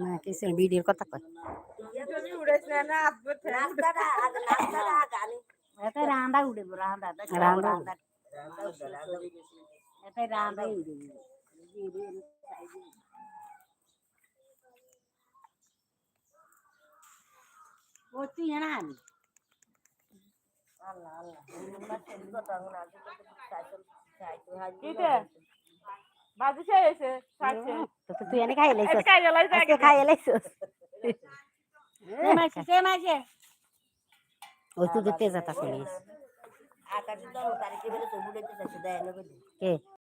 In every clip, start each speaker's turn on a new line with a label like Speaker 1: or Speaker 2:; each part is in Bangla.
Speaker 1: না কিছু ভিডিওর কথা কয়
Speaker 2: এতে রান্দা উড়ে রান্দা
Speaker 1: রান্দা।
Speaker 2: এতে রান্দা উড়ে ওটি না আমি
Speaker 3: বাজি শেষ হয়েছে খাচ্ছে
Speaker 1: তো তুই এনে খাই লাইছিস।
Speaker 3: আজকে খাই গেলাই
Speaker 1: আজকে খাই লাইছিস।
Speaker 2: মাসে সে মাসে
Speaker 1: ওই তুই তো কে
Speaker 3: দিয়ে ওই দেহ তাকে উড়ে না আমার একটা খেতারে তো খাইতো না হয়ে কইছ না
Speaker 2: আর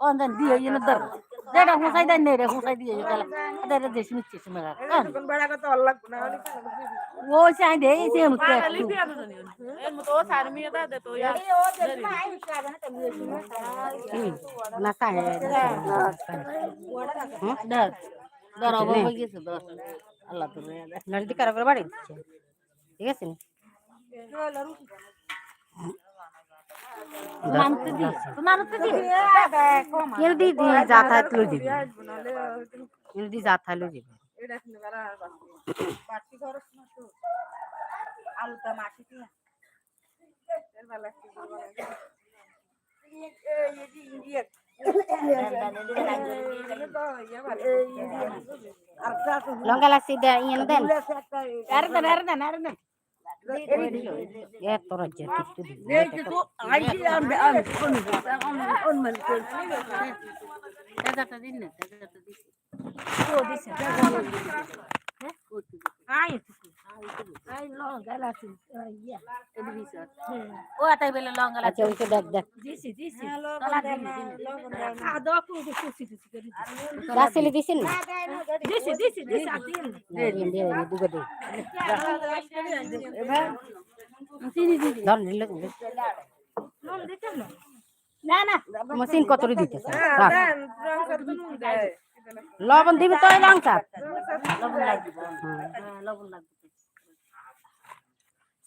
Speaker 2: মাত্র সিদ্ধি তুমি
Speaker 3: জানি স্কুলে
Speaker 2: নো যাইলো কোন দিন দিয়ে ইনে দর যেটা হুসাই দেন রে হুসাই দিয়ে তাহলে এটা দেশ নিচ্ছে সুমেরা
Speaker 3: এখন বেড়া কত অল লাগবে না হলে
Speaker 2: ও চাই দে এই যে মুতে
Speaker 3: পাগলি দিয়ে না জানি এর মতো ও সার মিয়া দা দে তো ইয়ার
Speaker 1: না খাই
Speaker 2: দর দর অভাব হয়ে গেছে দর আল্লাহ তো
Speaker 1: নদী কারো করে বাড়ি দিচ্ছে ঠিক আছে নি
Speaker 2: মানতে দি মানতে দি
Speaker 1: কেউ দি দি যাতায়াত লই দিবি
Speaker 3: বনালে
Speaker 1: কেউ দি যাতায়াত লই দিবি
Speaker 3: এটা শুনে বেড়া বাড়তি খরচ না তো আলুটা মাটি দিয়ে এর বেলা কি করবো
Speaker 1: লঙ্কা লাগছি দে ইয়েন দেন
Speaker 2: আর দেন আর দেন আর দেন
Speaker 1: এ তোর যে কিছু দিবি
Speaker 2: তো আইছি আম আম কোন কোন কোন মানে দাদা দিন না দাদা দিন ও দিছে আই আই লং গালাছি ইয়া এদি দিছে ও আতাই বেলে লং
Speaker 1: আচ্ছা
Speaker 2: গালাছি
Speaker 1: ওই তো দেখ দেখ
Speaker 2: দিছি দিছি তলা দিন দিন আ দো কু কুছি কুছি করে
Speaker 1: রাসেলি দিছেন না
Speaker 2: দিছি দিছি দিছি আতিন
Speaker 1: দে দে দে দুগো দে
Speaker 2: চিনি দিদি
Speaker 1: ধর নিলে
Speaker 2: নুন দিতে না না না
Speaker 1: মশিন কত রে দিতেছে
Speaker 3: হ্যাঁ দেন রং করতে নুন দেয়
Speaker 1: লবণ দিবি তো লঙ্কা
Speaker 2: লবণ লাগবে হ্যাঁ লবণ লাগবে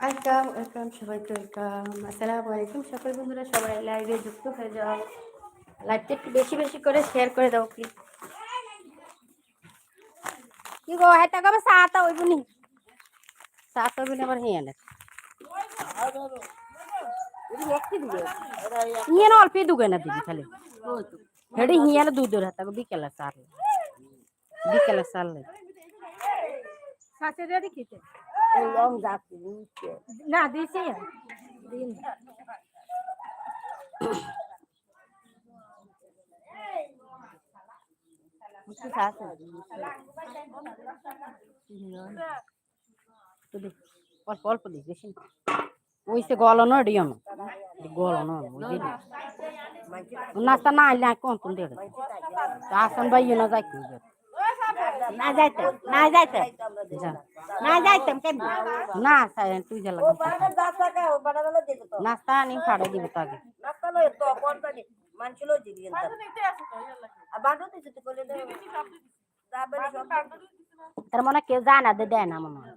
Speaker 1: ওয়েলকাম ওয়েলকাম সবাইকে ওয়েলকাম আসসালামু আলাইকুম সকল বন্ধুরা, সবাই লাইভে যুক্ত হয়ে যাও। লাইভটা একটু বেশি বেশি করে শেয়ার করে দাও প্লিজ কি গো হেতা কবে সাতা হইব নি সাত হইব নি আবার হিয়া না ইয়ে না অল্প দুগে না দিবি খালি। হেডি হিয়া না দুধ হাতা বিকেলা সার বিকেলা সার
Speaker 2: সাথে রেডি খেতে না দিছি। দিন।
Speaker 1: অল্প অল্প দিস বেশি। ওই সে গলনো ডিও না গলনো নাস্তা না আইলে কোন কোন দেড়। আসন ভাই না যাই কি
Speaker 2: না যাইতে না যাইতে না যাইতাম কেন?
Speaker 1: না তুই যা নাস্তা আনি ফাড়ে দিব হয় কেউ যায় না দে মনে হয়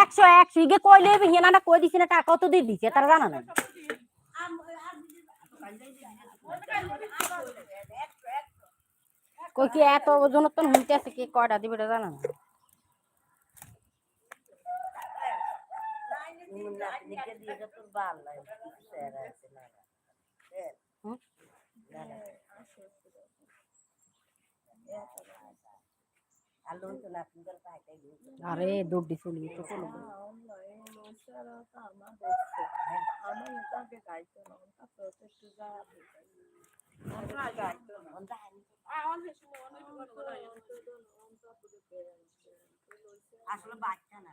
Speaker 1: একশো একশো ইগে কইলে হিনা না কই দিছি না টাকা তো দিয়ে দিছে তারা জানা না। কই কি এত ওজন তো হুনতে আছে কি কয়টা দিবে জানা না।
Speaker 2: নাতনিকে দিয়ে যে তোর ভালো লাগে স্যার আছে না
Speaker 1: আরে দৌড়ি চলি তো চলো
Speaker 2: আসলে বাচ্চা না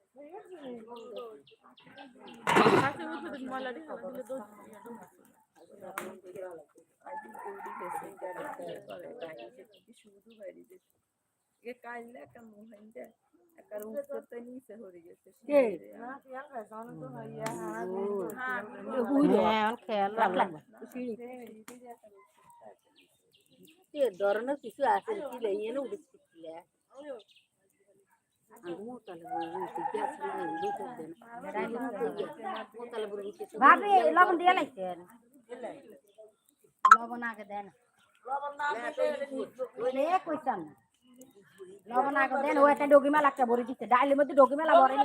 Speaker 2: কামের
Speaker 1: দান্দার মানুষ হয়ে বেশি বাবা কামের দান্দার মানুষ হ্যাঁ খেয়াল রাখলাম
Speaker 2: এ ধরনের কিছু আছে কি লইয়ে না উঠেছি
Speaker 1: ভাবি লবণ দিয়ে লাগছেন লবণ আগে দেন লে কইতাম না লবণ আগে দেন ও একটা ডগি মেলা একটা ভরে দিচ্ছে ডাইলের মধ্যে ডগি মেলা ভরে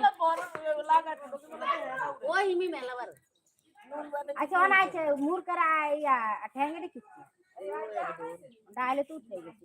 Speaker 2: ওই হিমি
Speaker 1: আচ্ছা অন ইয়া ঠ্যাঙ্গে দেখিছি ডাইলে তো উঠে গেছে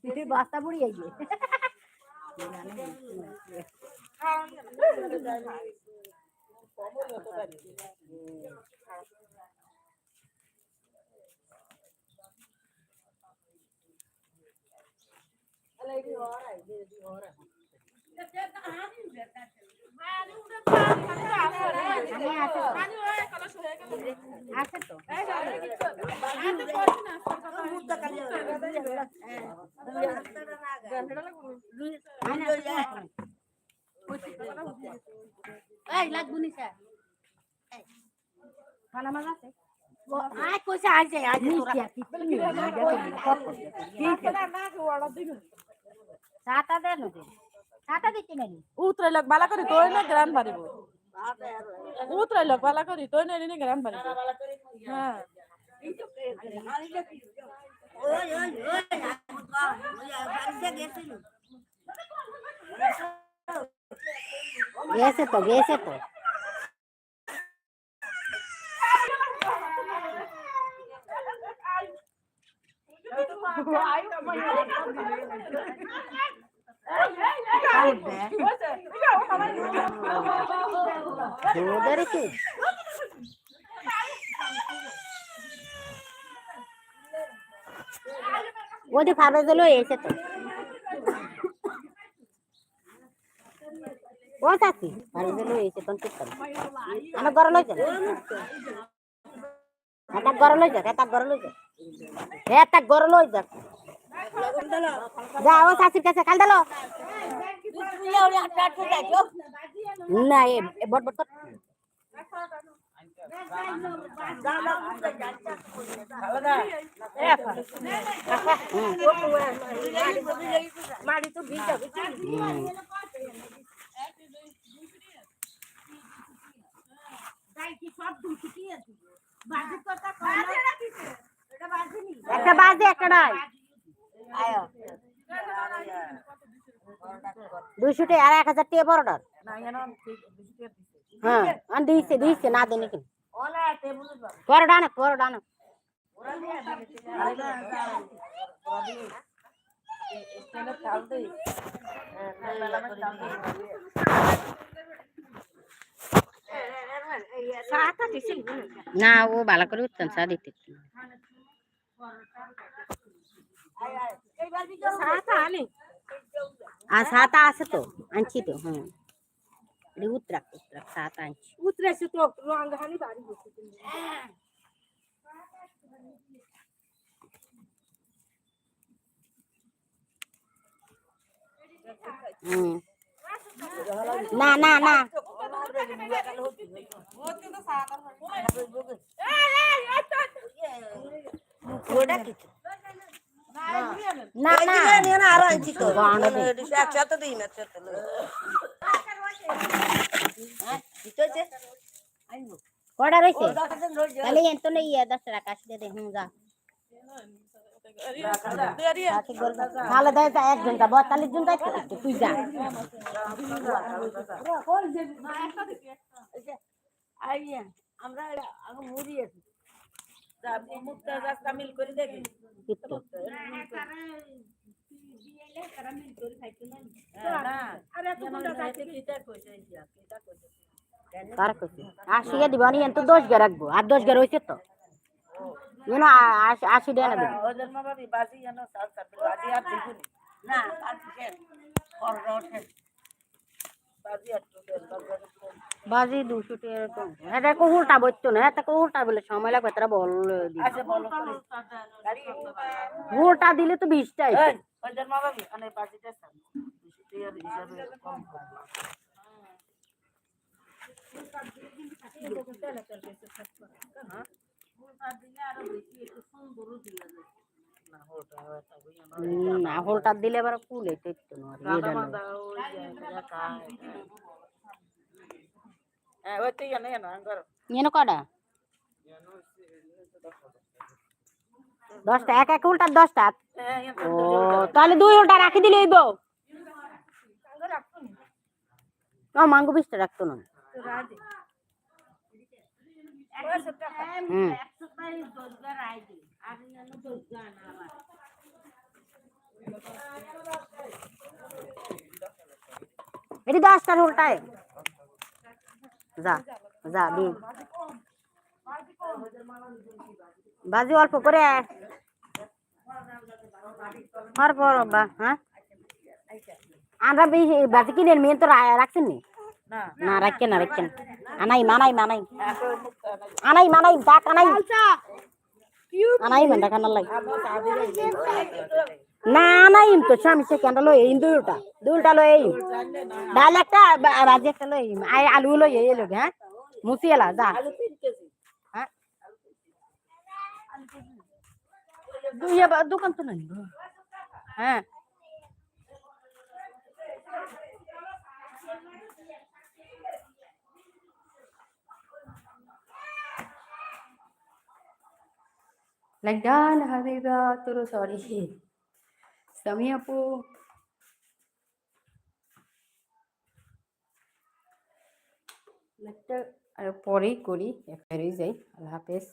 Speaker 1: তুই বাস্তা পড়ি আই আমি আছে আছে
Speaker 2: এই লাগবো নি স্যার
Speaker 1: খানা মাছ আছে
Speaker 2: আয় কইছে আজ যাই
Speaker 1: দেন
Speaker 3: উতরাইলক বালা করি তই না গ্রান বাড়িব উতরাইলক বালা করি তই না এনে গ্রান বাড়িব হ্যাঁ
Speaker 2: ওই ওই ওই বাড়িতে গেছিল
Speaker 1: গেছে তো গেছে তো ওদের কি ওদের খাবার দিলো এসে তো ও চাচি খাবার দিলো এসে তখন ঠিক করে আমার লই যান এটা ঘর লই যাক এটা ঘর লই যাক এটা ঘর লই যাক যা ও চাচির কাছে কাল দিলো না, এ এ, বট একটা বাজে, একটা নাই দুইশো টাকা, আর এক হাজার টাকা বড়টার হ্যাঁ আর দিয়েছে দিয়েছে না দেনি কিন্তু
Speaker 2: ওলা টেবুল
Speaker 1: পরোটা আনো পরোটা আনো
Speaker 3: স্টেলে চাল দেই
Speaker 1: না। ও ভালো করে উঠতেন চা দিতে আর সাতা আছে তো আনছি তো হ্যাঁ এটা উত্তরাক উত্তরাক সাতা আনছি
Speaker 3: উতরেছে তো রঙহানি বাড়ি গেছে
Speaker 1: হুম কটা রয়েছে তাহলে এত নেই দশ টাকা আসলে দে হুম যা ভালো দেয় যা এক ঘণ্টা বয়তাল্লিশ জন যাইতে একটু তুই যা
Speaker 2: আমরা আগে মুড়ি আছি
Speaker 3: মুক্তা রাস্তা মিল করে দেখি না কইছে
Speaker 1: আশি দিব নি এত দশ গে রাখব। আর দশ গে রয়েছে তো। ইনো আশি টাকা দেবো
Speaker 3: ওদের মা বাবি বাজি জানো সাল সাল বাজি আর দিগুনি
Speaker 2: না
Speaker 3: বাজি তো
Speaker 1: দুশো টাকা কো উল্টা বইতো না। কো উল্টা বলে সময় লাগবে তারা বল
Speaker 3: গাড়ি
Speaker 1: উল্টা দিলে তো
Speaker 3: এই ওদের মা বাবি আনে বাজিটা সাল টিয়ার হিসাবে কম
Speaker 1: না হোলটা দিলে এবার কুলে এটা
Speaker 3: হ্যাঁ ওই তুই জানে না
Speaker 1: কটা? দশটা এক এক উল্টা দশটা।
Speaker 3: হ্যাঁ
Speaker 1: ও তাহলে দুই উল্টা রাখি দিলে হইব। ও মাঙ্গু বিশটা রাখতো না। হুম। এটি দশটার উল্টায়। যা যা দি বাজি অল্প করে। বা হ্যাঁ? আমরা বাজি কিনে মেয়ে তো রাখছেন নি?
Speaker 3: না।
Speaker 1: রাখেন না রাখেন। আনাই মানাই মানাই। আনাই মানাই ডাক আনাই। আনাই মান ডাক আনার লাগে। না আনাই তো স্বামী সে কেন লই এই দুইটা। দুইটা লই এই ডাল একটা বা- ভাজি একটা লই আই আলু লই এই লোক হ্যাঁ? মুসি এলা যা
Speaker 3: আলু তিন কেজি
Speaker 1: হ্যাঁ দুই আবার দোকান তো নাই গো। হ্যাঁ Lagdan Habiba Turu sorry. Sami আপু একটা আর পরেই করি ফেরে যাই আল্লাহ হাফেজ